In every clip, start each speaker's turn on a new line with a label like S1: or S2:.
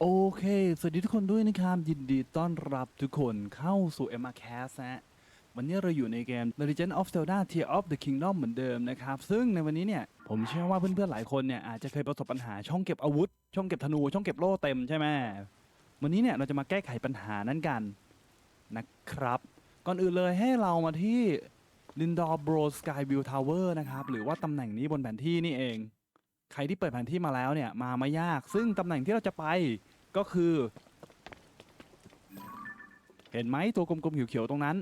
S1: โอเค สวัสดีทุกคนด้วยนะครับ ยินดีต้อนรับทุกคนเข้าสู่ m r c a s นะฮะวันนี้เราอยู่ในเกม The Legend of Zelda Tears of the Kingdom เหมือนเดิมนะครับ ซึ่งในวันนี้เนี่ย ผมเชื่อว่าเพื่อนๆหลายคนเนี่ย อาจจะเคยประสบปัญหาช่องเก็บอาวุธ ช่องเก็บธนู ช่องเก็บโล่เต็มใช่ไหมวันนี้เนี่ยเราจะมาแก้ไขปัญหานั้นกันนะครับ ก่อนอื่นเลยให้เรามาที่ Lindor Bro Sky View Tower นะครับ หรือว่าตำแหน่งนี้บนแผนที่นี่เอง ใครที่เปิดแผนที่มาแล้วเนี่ยมาไม่ยาก ซึ่งตำแหน่งที่เราจะไปก็คือ เห็นไหมตัวกลมๆเขียวๆตรงนั้น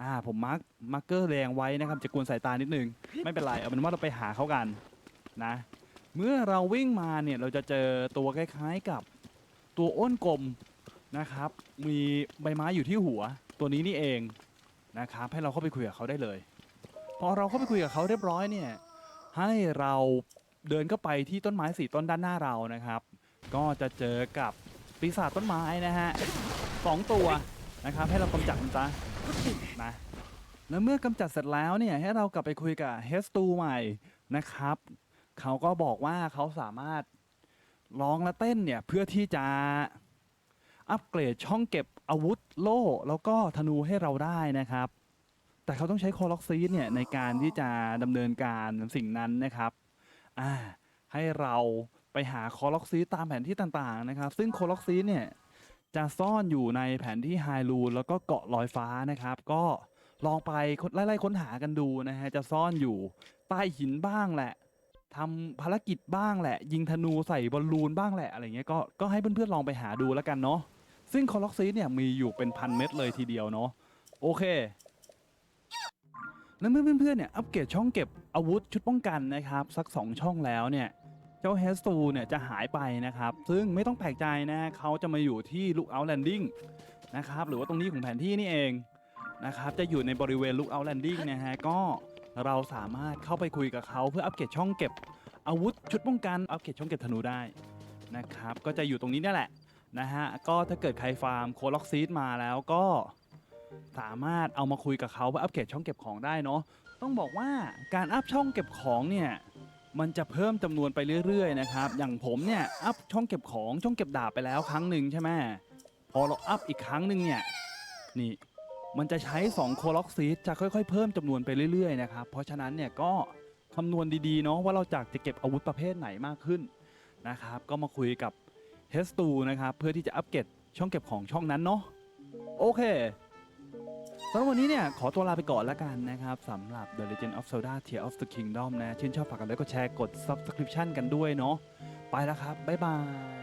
S1: อ่าผมมาร์กมาร์กเกอร์แดงไว้นะครับ จะกวนสายตานิดนึง ไม่เป็นไร เอาเป็นว่าเราไปหาเขากันนะ เมื่อเราวิ่งมาเนี่ยเราจะเจอตัวคล้ายๆกับตัวอ้นกลมนะครับ มีใบไม้อยู่ที่หัวตัวนี้นี่เองนะครับ ให้เราเข้าไปคุยกับเขาได้เลย พอเราเข้าไปคุยกับเขาเรียบร้อยเนี่ยให้เรา เดินเข้าไปที่ต้นไม้สี่ต้นด้านหน้าเรานะครับ ก็จะเจอกับปีศาจต้นไม้นะฮะสองตัวนะครับ ให้เรากำจัดมันซะนะแล้วเมื่อกำจัดเสร็จแล้วเนี่ยให้เรากลับไปคุยกับเฮสตูใหม่นะครับเขาก็บอกว่าเขาสามารถร้องและเต้นเนี่ยเพื่อที่จะอัปเกรดช่องเก็บอาวุธโล่ แล้วก็ธนูให้เราได้นะครับ แต่เขาต้องใช้คอล็อกซีดเนี่ยในการที่จะดำเนินการสิ่งนั้นนะครับ อ่าให้เราไปหาคอล็อกซีตามแผนที่ต่างๆนะครับ ซึ่งคอล็อกซีเนี่ยจะซ่อนอยู่ในแผนที่ไฮรูนแล้วก็เกาะลอยฟ้านะครับ ก็ลองไปไล่ๆค้นหากันดูนะฮะจะซ่อนอยู่ใต้หินบ้างแหละทำภารกิจบ้างแหละ ยิงธนูใส่บอลลูนบ้างแหละอะไรเงี้ยก็ก็ให้เพื่อนๆลองไปหาดูแล้วกันเนาะซึ่งคอล็อกซีเนี่ยมีอยู่เป็นพันเม็ดเลยทีเดียวเนาะโอเค แล้วเมื่อเพื่อนๆเนี่ยอัปเกรดช่องเก็บอาวุธชุดป้องกันนะครับสัก 2 ช่องแล้วเนี่ยเจ้าเฮสตูเนี่ยจะหายไปนะครับ ซึ่งไม่ต้องแปลกใจนะเขาจะมาอยู่ที่ Lookout Landing นะครับหรือว่าตรงนี้ของแผนที่นี่เองนะครับจะอยู่ในบริเวณ Lookout Landing นะฮะก็เราสามารถเข้าไปคุยกับเขาเพื่ออัปเกรดช่องเก็บอาวุธชุดป้องกันอัปเกรดช่องเก็บธนูได้นะครับก็จะอยู่ตรงนี้นี่แหละนะฮะก็ถ้าเกิดใครฟาร์มโคล็อกซีดมาแล้วก็ สามารถเอามาคุยกับเขาเพื่ออัปเกรดช่องเก็บของได้เนาะต้องบอกว่าการอัพช่องเก็บของเนี่ยมันจะเพิ่มจำนวนไปเรื่อยๆนะครับอย่างผมเนี่ยอัพช่องเก็บของช่องเก็บดาบไปแล้วครั้งหนึ่งใช่ไหมพอเราอัพอีกครั้งหนึ่งเนี่ยนี่มันจะใช้2โคล็อกซีดจะค่อยๆ เพิ่มจำนวนไปเรื่อยๆนะครับเพราะฉะนั้นเนี่ยก็คำนวณดีๆเนาะว่าเราจากจะเก็บอาวุธประเภทไหนมากขึ้นนะครับก็มาคุยกับเฮสตูนะครับเพื่อที่จะอัปเกรดช่องเก็บของช่องนั้นเนาะโอเค สำหรับวันนี้เนี่ยขอตัวลาไปก่อนแล้วกันนะครับสำหรับ The Legend of Zelda Tear of the Kingdom นะชื่นชอบฝากกันแล้วกดแชร์กด Subscription กันด้วยเนาะไปแล้วครับ บ๊ายบาย